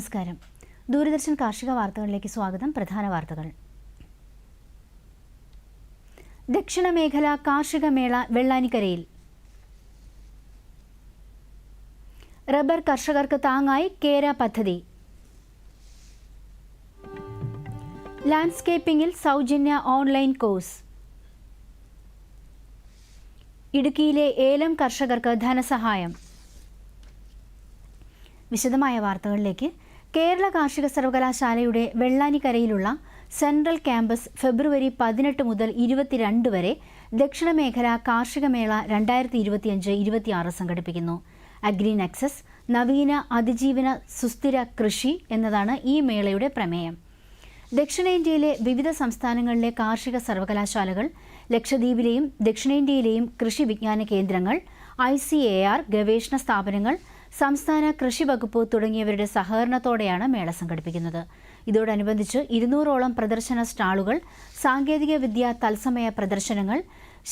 നമസ്കാരം. ദൂരദർശൻ കാർഷിക വാർത്തകളിലേക്ക് സ്വാഗതം. പ്രധാന വാർത്തകൾ. ദക്ഷിണ മേഖല കാർഷിക മേള വെള്ളാനിക്കരയിൽ. റബ്ബർ കർഷകർക്ക് താങ്ങായി കേര പദ്ധതി. ലാൻഡ്സ്കേപ്പിംഗിൽ സൗജന്യ ഓൺലൈൻ കോഴ്സ്. ഇടുക്കിയിലെ ഏലം കർഷകർക്ക് ധനസഹായം. വിശദമായ വാർത്തകളിലേക്ക് കേരള കാർഷിക സർവകലാശാലയുടെ വെള്ളാനിക്കരയിലുള്ള സെൻട്രൽ ക്യാമ്പസ് ഫെബ്രുവരി പതിനെട്ട് മുതൽ ഇരുപത്തിരണ്ട് വരെ ദക്ഷിണ മേഖല കാർഷിക മേള രണ്ടായിരത്തി ഇരുപത്തിയഞ്ച് ഇരുപത്തിയാറ് സംഘടിപ്പിക്കുന്നു. അഗ്രി നെക്സസ് നവീന അതിജീവന സുസ്ഥിര കൃഷി എന്നതാണ് ഈ മേളയുടെ പ്രമേയം. ദക്ഷിണേന്ത്യയിലെ വിവിധ സംസ്ഥാനങ്ങളിലെ കാർഷിക സർവകലാശാലകൾ ലക്ഷദ്വീപിലെയും ദക്ഷിണേന്ത്യയിലെയും കൃഷി വിജ്ഞാന കേന്ദ്രങ്ങൾ ഐ ഗവേഷണ സ്ഥാപനങ്ങൾ സംസ്ഥാന കൃഷി വകുപ്പ് തുടങ്ങിയവരുടെ സഹകരണത്തോടെയാണ് മേള സംഘടിപ്പിക്കുന്നത്. ഇതോടനുബന്ധിച്ച് ഇരുന്നൂറോളം പ്രദർശന സ്റ്റാളുകൾ സാങ്കേതിക വിദ്യ തത്സമയ പ്രദർശനങ്ങൾ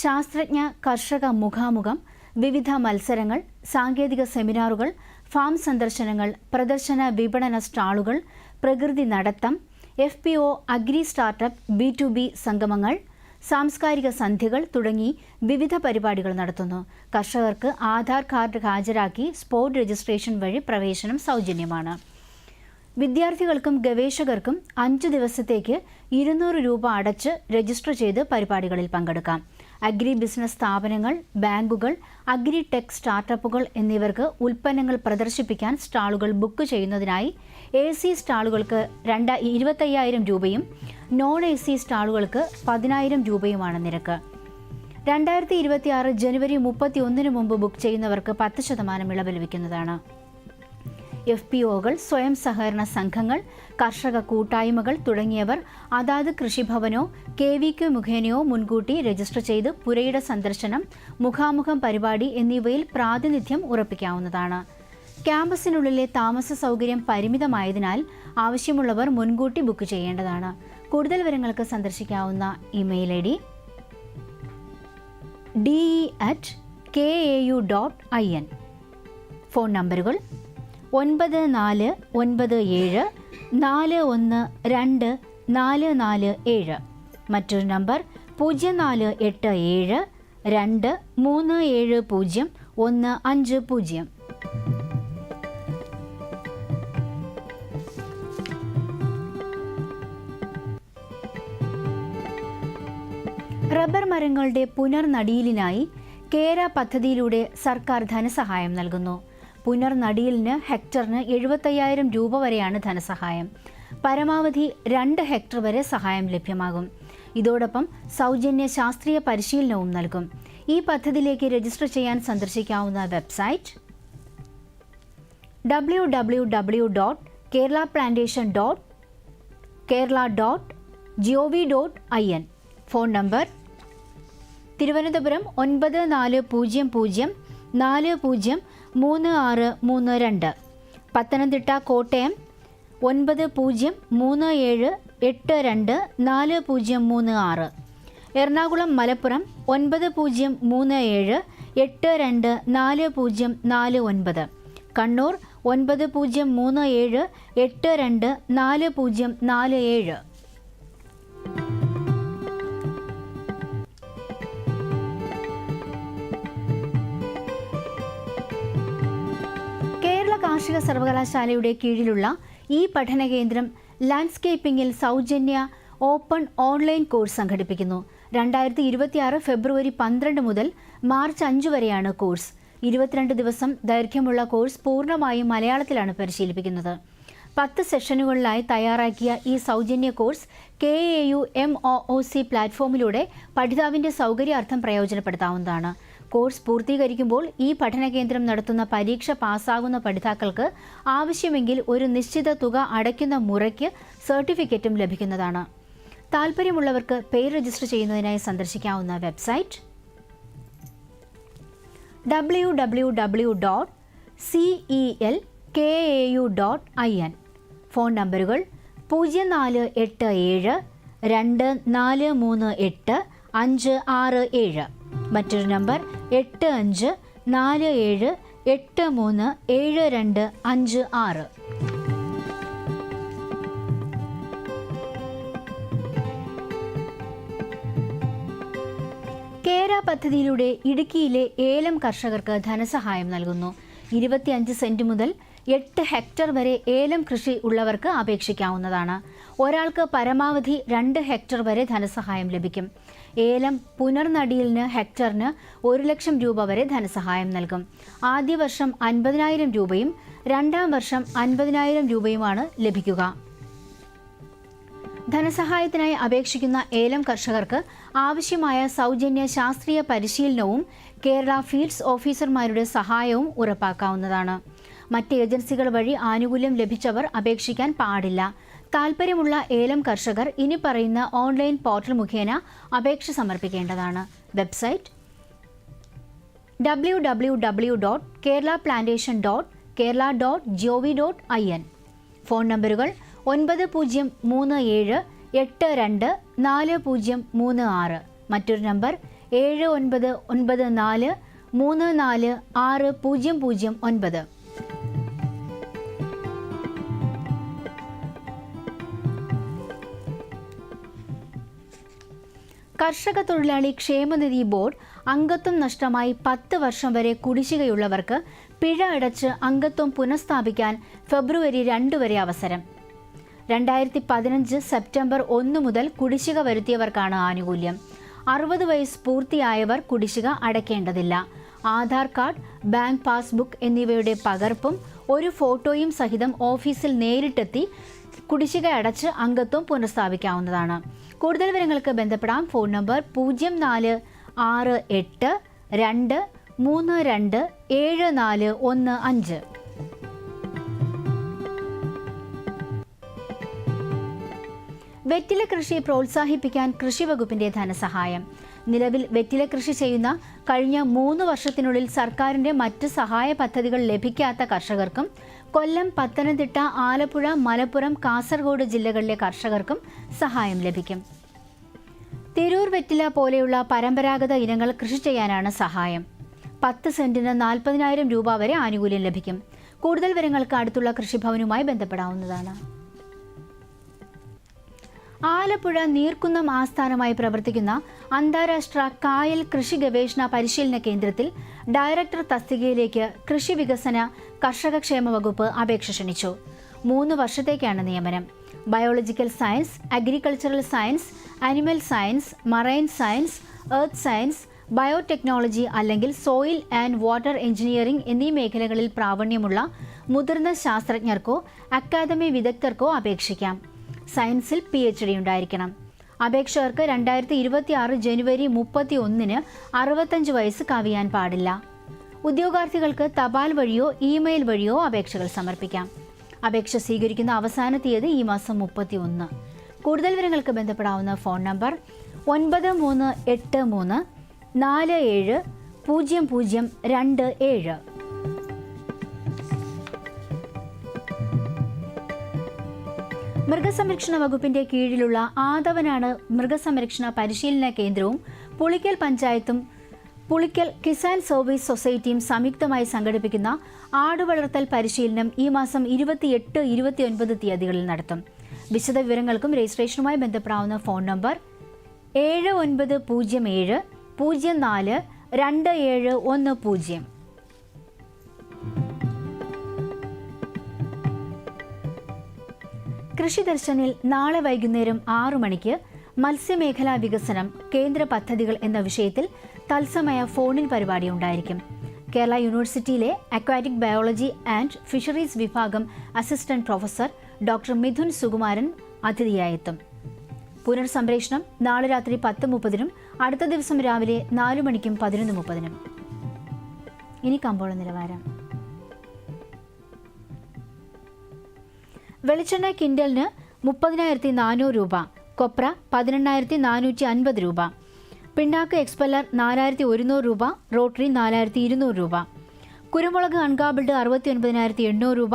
ശാസ്ത്രജ്ഞ കർഷക മുഖാമുഖം വിവിധ മത്സരങ്ങൾ സാങ്കേതിക സെമിനാറുകൾ ഫാം സന്ദർശനങ്ങൾ പ്രദർശന വിപണന സ്റ്റാളുകൾ പ്രകൃതി നടത്തം F P O agri startup B to B സംഗമങ്ങൾ സാംസ്കാരിക സന്ധ്യകൾ തുടങ്ങി വിവിധ പരിപാടികൾ നടത്തുന്നു. കർഷകർക്ക് ആധാർ കാർഡ് ഹാജരാക്കി സ്പോട്ട് രജിസ്ട്രേഷൻ വഴി പ്രവേശനം സൗജന്യമാണ്. വിദ്യാർത്ഥികൾക്കും ഗവേഷകർക്കും അഞ്ചു ദിവസത്തേക്ക് ഇരുന്നൂറ് രൂപ അടച്ച് രജിസ്റ്റർ ചെയ്ത് പരിപാടികളിൽ പങ്കെടുക്കാം. അഗ്രി ബിസിനസ് സ്ഥാപനങ്ങൾ ബാങ്കുകൾ അഗ്രി ടെക് സ്റ്റാർട്ടപ്പുകൾ എന്നിവർക്ക് ഉൽപ്പന്നങ്ങൾ പ്രദർശിപ്പിക്കാൻ സ്റ്റാളുകൾ ബുക്ക് ചെയ്യുന്നതിനായി എ സി സ്റ്റാളുകൾക്ക് രണ്ട് ഇരുപത്തയ്യായിരം രൂപയും നോൺ എ സി സ്റ്റാളുകൾക്ക് പതിനായിരം രൂപയുമാണ് നിരക്ക്. രണ്ടായിരത്തി ഇരുപത്തിയാറ് ജനുവരി മുപ്പത്തി ഒന്നിന് മുമ്പ് ബുക്ക് ചെയ്യുന്നവർക്ക് പത്ത് ശതമാനം ഇളവ് ലഭിക്കുന്നതാണ്. എഫ് പി ഒകൾ സ്വയം സഹകരണ സംഘങ്ങൾ കർഷക കൂട്ടായ്മകൾ തുടങ്ങിയവർ അതാത് കൃഷിഭവനോ കെ വി ക്യു മുഖേനയോ മുൻകൂട്ടി രജിസ്റ്റർ ചെയ്ത് പുരയുടെ സന്ദർശനം മുഖാമുഖം പരിപാടി എന്നിവയിൽ പ്രാതിനിധ്യം ഉറപ്പിക്കാവുന്നതാണ്. ക്യാമ്പസിനുള്ളിലെ താമസ സൗകര്യം പരിമിതമായതിനാൽ ആവശ്യമുള്ളവർ മുൻകൂട്ടി ബുക്ക് ചെയ്യേണ്ടതാണ്. കൂടുതൽ വിവരങ്ങൾക്ക് സന്ദർശിക്കാവുന്ന email I D D at K A U dot I N phone നമ്പറുകൾ ഒൻപത് നാല് ഒൻപത് ഏഴ് നാല് ഒന്ന് രണ്ട് നാല് നാല് ഏഴ്. മറ്റൊരു നമ്പർ പൂജ്യം നാല് എട്ട് ഏഴ് രണ്ട് മൂന്ന് ഏഴ് പൂജ്യം ഒന്ന് അഞ്ച് പൂജ്യം. റബ്ബർ മരങ്ങളുടെ പുനർനടിയിലിനായി കേര പദ്ധതിയിലൂടെ സർക്കാർ ധനസഹായം നൽകുന്നു. പുനർനടിയിലിന് ഹെക്ടറിന് എഴുപത്തയ്യായിരം രൂപ വരെയാണ് ധനസഹായം. പരമാവധി രണ്ട് ഹെക്ടർ വരെ സഹായം ലഭ്യമാകും. ഇതോടൊപ്പം സൗജന്യ ശാസ്ത്രീയ പരിശീലനവും നൽകും. ഈ പദ്ധതിയിലേക്ക് രജിസ്റ്റർ ചെയ്യാൻ സന്ദർശിക്കാവുന്ന website W W W dot Kerala plantation dot Kerala dot G O V dot I N phone number Thiruvananthapuram ഒൻപത് നാല് പൂജ്യം പൂജ്യം നാല് പൂജ്യം മൂന്ന് ആറ് മൂന്ന് രണ്ട്. പത്തനംതിട്ട കോട്ടയം ഒൻപത് പൂജ്യം മൂന്ന് ഏഴ് എട്ട് രണ്ട് നാല് പൂജ്യം മൂന്ന് ആറ്. എറണാകുളം മലപ്പുറം ഒൻപത് പൂജ്യം മൂന്ന് ഏഴ് എട്ട് രണ്ട് നാല് പൂജ്യം നാല് ഒൻപത്. കണ്ണൂർ ഒൻപത് പൂജ്യം മൂന്ന് ഏഴ് എട്ട് രണ്ട് നാല് പൂജ്യം നാല് ഏഴ്. കാർഷിക സർവകലാശാലയുടെ കീഴിലുള്ള ഈ പഠന കേന്ദ്രം ലാൻഡ്സ്കേപ്പിംഗിൽ സൗജന്യ ഓപ്പൺ ഓൺലൈൻ കോഴ്സ് സംഘടിപ്പിക്കുന്നു. രണ്ടായിരത്തി ഇരുപത്തിയാറ് ഫെബ്രുവരി പന്ത്രണ്ട് മുതൽ മാർച്ച് അഞ്ച് വരെയാണ് കോഴ്സ്. ഇരുപത്തിരണ്ട് ദിവസം ദൈർഘ്യമുള്ള കോഴ്സ് പൂർണമായും മലയാളത്തിലാണ് പരിശീലിപ്പിക്കുന്നത്. പത്ത് സെഷനുകളിലായി തയ്യാറാക്കിയ ഈ സൗജന്യ course K A U M O O C പ്ലാറ്റ്ഫോമിലൂടെ പഠിതാവിന്റെ സൗകര്യാർത്ഥം പ്രയോജനപ്പെടുത്താവുന്നതാണ്. കോഴ്സ് പൂർത്തീകരിക്കുമ്പോൾ ഈ പഠന കേന്ദ്രം നടത്തുന്ന പരീക്ഷ പാസ്സാകുന്ന പഠിതാക്കൾക്ക് ആവശ്യമെങ്കിൽ ഒരു നിശ്ചിത തുക അടയ്ക്കുന്ന മുറയ്ക്ക് സർട്ടിഫിക്കറ്റും ലഭിക്കുന്നതാണ്. താൽപ്പര്യമുള്ളവർക്ക് പേര് രജിസ്റ്റർ ചെയ്യുന്നതിനായി സന്ദർശിക്കാവുന്ന website W W W dot C E L K A U dot I N phone നമ്പറുകൾ പൂജ്യം നാല് എട്ട് ഏഴ് രണ്ട് നാല് മൂന്ന് എട്ട് അഞ്ച് ആറ് ഏഴ്. മറ്റൊരു നമ്പർ എട്ട് അഞ്ച് നാല് ഏഴ് എട്ട് മൂന്ന് ഏഴ് രണ്ട് അഞ്ച് ആറ്. കേര പദ്ധതിയിലൂടെ ഇടുക്കിയിലെ ഏലം കർഷകർക്ക് ധനസഹായം നൽകുന്നു. ഇരുപത്തിയഞ്ച് സെന്റ് മുതൽ എട്ട് ഹെക്ടർ വരെ ഏലം കൃഷി ഉള്ളവർക്ക് അപേക്ഷിക്കാവുന്നതാണ്. ഒരാൾക്ക് പരമാവധി രണ്ട് ഹെക്ടർ വരെ ധനസഹായം ലഭിക്കും. ഏലം പുനർനടിയിലിന് ഹെക്ടറിന് ഒരു ലക്ഷം രൂപ വരെ ധനസഹായം നൽകും. ആദ്യ വർഷം അൻപതിനായിരം രൂപയും രണ്ടാം വർഷം അൻപതിനായിരം രൂപയുമാണ് ലഭിക്കുക. ധനസഹായത്തിനായി അപേക്ഷിക്കുന്ന ഏലം കർഷകർക്ക് ആവശ്യമായ സൗജന്യ ശാസ്ത്രീയ പരിശീലനവും കേരള ഫീൽഡ്സ് ഓഫീസർമാരുടെ സഹായവും ഉറപ്പാക്കാവുന്നതാണ്. മറ്റ് ഏജൻസികൾ വഴി ആനുകൂല്യം ലഭിച്ചവർ അപേക്ഷിക്കാൻ പാടില്ല. താൽപ്പര്യമുള്ള ഏലം കർഷകർ ഇനി പറയുന്ന ഓൺലൈൻ പോർട്ടൽ മുഖേന അപേക്ഷ സമർപ്പിക്കേണ്ടതാണ്. Website W W W dot Kerala plantation dot Kerala dot G O V dot I N phone നമ്പറുകൾ ഒൻപത് പൂജ്യം മൂന്ന് ഏഴ് എട്ട് രണ്ട് നാല് പൂജ്യം മൂന്ന് ആറ്. മറ്റൊരു നമ്പർ ഏഴ് ഒൻപത് ഒൻപത് നാല് മൂന്ന് നാല് ആറ് പൂജ്യം പൂജ്യം ഒൻപത്. കർഷക തൊഴിലാളി ക്ഷേമനിധി ബോർഡ് അംഗത്വം നഷ്ടമായി പത്ത് വർഷം വരെ കുടിശ്ശികയുള്ളവർക്ക് പിഴ അടച്ച് അംഗത്വം പുനഃസ്ഥാപിക്കാൻ ഫെബ്രുവരി രണ്ട് വരെ അവസരം. രണ്ടായിരത്തി പതിനഞ്ച് സെപ്റ്റംബർ ഒന്ന് മുതൽ കുടിശ്ശിക വരുത്തിയവർക്കാണ് ആനുകൂല്യം. അറുപത് വയസ്സ് പൂർത്തിയായവർ കുടിശ്ശിക അടയ്ക്കേണ്ടതില്ല. ആധാർ കാർഡ് ബാങ്ക് പാസ്ബുക്ക് എന്നിവയുടെ പകർപ്പും ഒരു ഫോട്ടോയും സഹിതം ഓഫീസിൽ നേരിട്ടെത്തി കുടിശ്ശിക അടച്ച് അംഗത്വം പുനഃസ്ഥാപിക്കാവുന്നതാണ്. കൂടുതൽ വിവരങ്ങൾക്ക് ബന്ധപ്പെടാം. ഫോൺ നമ്പർ പൂജ്യം നാല് ആറ് എട്ട് രണ്ട് മൂന്ന് രണ്ട് ഏഴ് നാല് ഒന്ന് അഞ്ച്. വെറ്റില കൃഷി പ്രോത്സാഹിപ്പിക്കാൻ കൃഷി വകുപ്പിന്റെ ധനസഹായം. നിലവിൽ വെറ്റില കൃഷി ചെയ്യുന്ന കഴിഞ്ഞ മൂന്ന് വർഷത്തിനുള്ളിൽ സർക്കാരിന്റെ മറ്റ് സഹായ പദ്ധതികൾ ലഭിക്കാത്ത കർഷകർക്കും കൊല്ലം പത്തനംതിട്ട ആലപ്പുഴ മലപ്പുറം കാസർഗോഡ് ജില്ലകളിലെ കർഷകർക്കും സഹായം ലഭിക്കും. തിരൂർ വെറ്റില പോലെയുള്ള പരമ്പരാഗത ഇനങ്ങൾ കൃഷി ചെയ്യാനാണ് സഹായം. പത്ത് സെന്റിന് നാൽപ്പതിനായിരം രൂപ വരെ ആനുകൂല്യം ലഭിക്കും. കൂടുതൽ വിവരങ്ങൾക്ക് അടുത്തുള്ള കൃഷിഭവനുമായി ബന്ധപ്പെടാവുന്നതാണ്. ആലപ്പുഴ നീർക്കുന്നം ആസ്ഥാനമായി പ്രവർത്തിക്കുന്ന അന്താരാഷ്ട്ര കായൽ കൃഷി ഗവേഷണ പരിശീലന കേന്ദ്രത്തിൽ ഡയറക്ടർ തസ്തികയിലേക്ക് കൃഷി വികസന കർഷകക്ഷേമ വകുപ്പ് അപേക്ഷ ക്ഷണിച്ചു. മൂന്ന് വർഷത്തേക്കാണ് നിയമനം. Biological science agricultural science animal science marine science earth science biotechnology അല്ലെങ്കിൽ സോയിൽ ആൻഡ് വാട്ടർ എഞ്ചിനീയറിംഗ് എന്നീ മേഖലകളിൽ പ്രാവീണ്യമുള്ള മുതിർന്ന ശാസ്ത്രജ്ഞർക്കോ അക്കാദമി വിദഗ്ധർക്കോ അപേക്ഷിക്കാം. സയൻസിൽ പി എച്ച് ഡി ഉണ്ടായിരിക്കണം. അപേക്ഷകർക്ക് രണ്ടായിരത്തി ഇരുപത്തി ആറ് ജനുവരി മുപ്പത്തി ഒന്നിന് അറുപത്തഞ്ച് വയസ്സ് കവിയാൻ പാടില്ല. ഉദ്യോഗാർത്ഥികൾക്ക് തപാൽ വഴിയോ ഇമെയിൽ വഴിയോ അപേക്ഷകൾ സമർപ്പിക്കാം. അപേക്ഷ സ്വീകരിക്കുന്ന അവസാന തീയതി ഈ മാസം മുപ്പത്തി ഒന്ന് കൂടുതൽ വിവരങ്ങൾക്ക് ബന്ധപ്പെടാവുന്ന ഫോൺ നമ്പർ ഒൻപത് മൂന്ന് എട്ട് മൂന്ന് നാല് ഏഴ് പൂജ്യം പൂജ്യം രണ്ട് ഏഴ്. മൃഗസംരക്ഷണ വകുപ്പിന്റെ കീഴിലുള്ള ആദവനാണ് മൃഗസംരക്ഷണ പരിശീലന കേന്ദ്രവും പുളിക്കൽ പഞ്ചായത്തും പുളിക്കൽ കിസാൻ സർവീസ് സൊസൈറ്റിയും സംയുക്തമായി സംഘടിപ്പിക്കുന്ന ആടുവളർത്തൽ പരിശീലനം ഈ മാസം ഇരുപത്തിയെട്ട് ഇരുപത്തിയൊൻപത് തീയതികളിൽ നടത്തും. വിശദവിവരങ്ങൾക്കും രജിസ്ട്രേഷനുമായി ബന്ധപ്പെടാവുന്ന ഫോൺ നമ്പർ ഏഴ് ഒൻപത് പൂജ്യം ഏഴ് പൂജ്യം നാല് രണ്ട് ഏഴ് ഒന്ന് പൂജ്യം. കൃഷി ദർശനിൽ നാളെ വൈകുന്നേരം ആറു മണിക്ക് മത്സ്യമേഖലാ വികസനം കേന്ദ്ര പദ്ധതികൾ എന്ന വിഷയത്തിൽ തത്സമയ ഫോണിൻ പരിപാടി ഉണ്ടായിരിക്കും. കേരള യൂണിവേഴ്സിറ്റിയിലെ അക്വാറ്റിക് ബയോളജി ആൻഡ് ഫിഷറീസ് വിഭാഗം assistant professor doctor Mithun Sukumaran അതിഥിയായെത്തും. പുനർസംപ്രേഷണം നാളെ രാത്രി പത്ത് മുപ്പതിനും അടുത്ത ദിവസം രാവിലെ നാലു മണിക്കും പതിനൊന്ന് മുപ്പതിനും. ഇനി കമ്പോള നിലവാരം. വെളിച്ചെണ്ണ കിൻഡലിന് മുപ്പതിനായിരത്തി നാനൂറ് രൂപ കൊപ്ര പതിനെണ്ണായിരത്തി നാനൂറ്റി അൻപത് രൂപ പിണ്ണാക്ക് എക്സ്പെല്ലർ നാലായിരത്തി ഒരുന്നൂറ് രൂപ റോട്ടറി നാലായിരത്തി ഇരുന്നൂറ് രൂപ കുരുമുളക് അൺഗാബിൾഡ് അറുപത്തി ഒൻപതിനായിരത്തി എണ്ണൂറ് രൂപ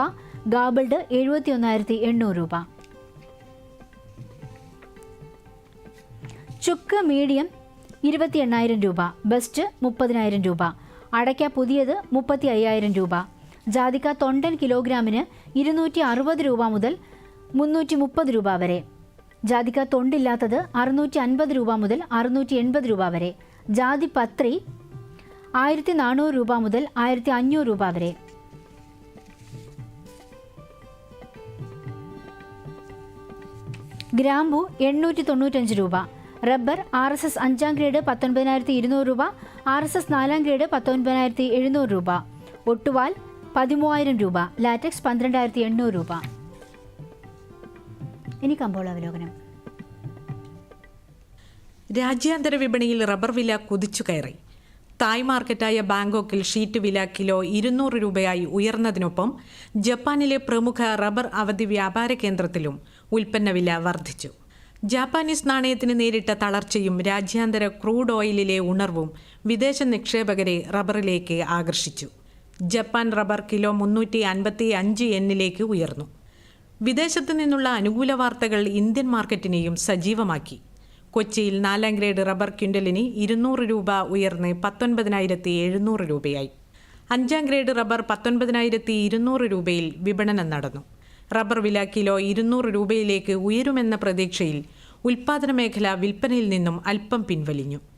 ഗാബിൾഡ് എഴുപത്തി ഒന്നായിരത്തി എണ്ണൂറ് രൂപ. ചുക്ക് മീഡിയം ഇരുപത്തി എണ്ണായിരം രൂപ ബെസ്റ്റ് മുപ്പതിനായിരം രൂപ അടയ്ക്ക പുതിയത് മുപ്പത്തി അയ്യായിരം രൂപ ജാതിക്ക തൊണ്ടൻ കിലോഗ്രാമിന് ഇരുന്നൂറ്റി അറുപത് രൂപ മുതൽ മുന്നൂറ്റി മുപ്പത് രൂപ വരെ. ജാതിക്ക തൊണ്ടില്ലാത്തത് അറുന്നൂറ്റി അൻപത് രൂപ മുതൽ അറുന്നൂറ്റി എൺപത് രൂപ വരെ. ജാതി പത്രി ആയിരത്തി നാനൂറ് രൂപ മുതൽ ആയിരത്തി അഞ്ഞൂറ് രൂപ വരെ. ഗ്രാമ്പു എണ്ണൂറ്റി തൊണ്ണൂറ്റഞ്ച് രൂപ. റബ്ബർ ആർ എസ് എസ് അഞ്ചാം ഗ്രേഡ് പത്തൊൻപതിനായിരത്തി ഇരുന്നൂറ് രൂപ. ആർ എസ് എസ് നാലാം ഗ്രേഡ് പത്തൊൻപതിനായിരത്തി എഴുന്നൂറ് രൂപ. ഒട്ടുവാൽ പതിമൂവായിരം രൂപ. ലാറ്റക്സ് പന്ത്രണ്ടായിരത്തി എണ്ണൂറ് രൂപ. ഇനി കമ്പോള അവലോകനം. രാജ്യാന്തര വിപണിയിൽ റബ്ബർ വില കുതിച്ചു കയറി. തായ് മാർക്കറ്റായ ബാങ്കോക്കിൽ ഷീറ്റ് വില കിലോ ഇരുന്നൂറ് രൂപയായി ഉയർന്നതിനൊപ്പം ജപ്പാനിലെ പ്രമുഖ റബ്ബർ അവധി വ്യാപാര കേന്ദ്രത്തിലും ഉൽപ്പന്ന വില വർദ്ധിച്ചു. ജാപ്പാനീസ് നാണയത്തിന് നേരിട്ട തളർച്ചയും രാജ്യാന്തര ക്രൂഡ് ഓയിലിലെ ഉണർവും വിദേശ നിക്ഷേപകരെ റബ്ബറിലേക്ക് ആകർഷിച്ചു. ജപ്പാൻ റബ്ബർ കിലോ മുന്നൂറ്റി അൻപത്തി അഞ്ച് എന്നിലേക്ക് ഉയർന്നു. വിദേശത്തു നിന്നുള്ള അനുകൂല വാർത്തകൾ ഇന്ത്യൻ മാർക്കറ്റിനെയും സജീവമാക്കി. കൊച്ചിയിൽ നാലാം ഗ്രേഡ് റബ്ബർ ക്വിന്റലിന് ഇരുന്നൂറ് രൂപ ഉയർന്ന് പത്തൊൻപതിനായിരത്തി എഴുന്നൂറ് രൂപയായി. അഞ്ചാം ഗ്രേഡ് റബ്ബർ പത്തൊൻപതിനായിരത്തി ഇരുന്നൂറ് രൂപയിൽ വിപണനം നടന്നു. റബ്ബർ വില കിലോ ഇരുന്നൂറ് രൂപയിലേക്ക് ഉയരുമെന്ന പ്രതീക്ഷയിൽ ഉൽപ്പാദന മേഖല വിൽപ്പനയിൽ നിന്നും അല്പം പിൻവലിഞ്ഞു.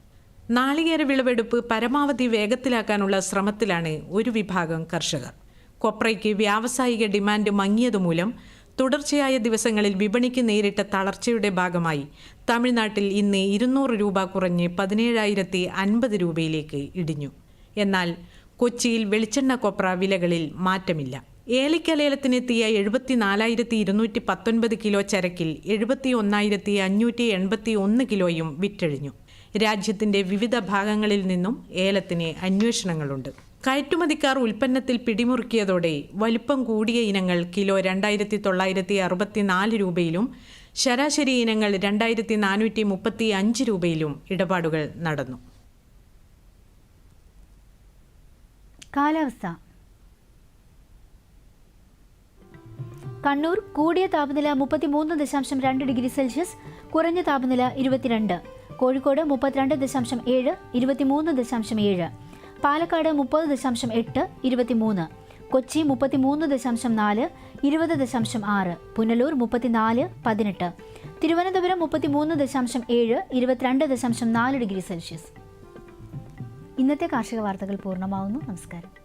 നാളികേര വിളവെടുപ്പ് പരമാവധി വേഗത്തിലാക്കാനുള്ള ശ്രമത്തിലാണ് ഒരു വിഭാഗം കർഷകർ. കൊപ്രയ്ക്ക് വ്യാവസായിക ഡിമാൻഡ് മങ്ങിയതുമൂലം തുടർച്ചയായ ദിവസങ്ങളിൽ വിപണിക്ക് നേരിട്ട തളർച്ചയുടെ ഭാഗമായി തമിഴ്നാട്ടിൽ ഇന്ന് ഇരുന്നൂറ് രൂപ കുറഞ്ഞ് പതിനേഴായിരത്തി അൻപത് രൂപയിലേക്ക് ഇടിഞ്ഞു. എന്നാൽ കൊച്ചിയിൽ വെളിച്ചെണ്ണ കൊപ്ര വിലകളിൽ മാറ്റമില്ല. ഏലിക്കലേലത്തിനെത്തിയ എഴുപത്തിനാലായിരത്തി ഇരുന്നൂറ്റി പത്തൊൻപത് കിലോ ചരക്കിൽ എഴുപത്തി ഒന്നായിരത്തി അഞ്ഞൂറ്റി എൺപത്തി ഒന്ന് കിലോയും വിറ്റഴിഞ്ഞു. രാജ്യത്തിന്റെ വിവിധ ഭാഗങ്ങളിൽ നിന്നും ഏലത്തിന് അന്വേഷണങ്ങളുണ്ട്. കയറ്റുമതിക്കാർ ഉൽപ്പന്നത്തിൽ പിടിമുറുക്കിയതോടെ വലിപ്പം കൂടിയ ഇനങ്ങൾ കിലോ രണ്ടായിരത്തി തൊള്ളായിരത്തി അറുപത്തിനാല് രൂപയിലും ശരാശരി ഇനങ്ങൾ രണ്ടായിരത്തി നാനൂറ്റി മുപ്പത്തി അഞ്ച് രൂപയിലും ഇടപാടുകൾ നടന്നു. കാലാവസ്ഥ. കണ്ണൂർ കൂടിയ താപനില മുപ്പത്തിമൂന്ന് ദശാംശം രണ്ട് ഡിഗ്രി സെൽഷ്യസ് കുറഞ്ഞ താപനില ഇരുപത്തിരണ്ട്. കോഴിക്കോട് മുപ്പത്തിരണ്ട് ദശാംശം ഏഴ് ഇരുപത്തിമൂന്ന് ദശാംശം ഏഴ്. പാലക്കാട് മുപ്പത് ദശാംശം എട്ട് ഇരുപത്തിമൂന്ന്. കൊച്ചി മുപ്പത്തിമൂന്ന് ദശാംശം നാല് ഇരുപത് ദശാംശം ആറ്. പുനലൂർ മുപ്പത്തിനാല് പതിനെട്ട്. തിരുവനന്തപുരം മുപ്പത്തിമൂന്ന് ദശാംശം ഏഴ് ഇരുപത്തിരണ്ട് ദശാംശം നാല് ഡിഗ്രി സെൽഷ്യസ്. ഇന്നത്തെ കാർഷിക വാർത്തകൾ പൂർണമാവുന്നു. നമസ്കാരം.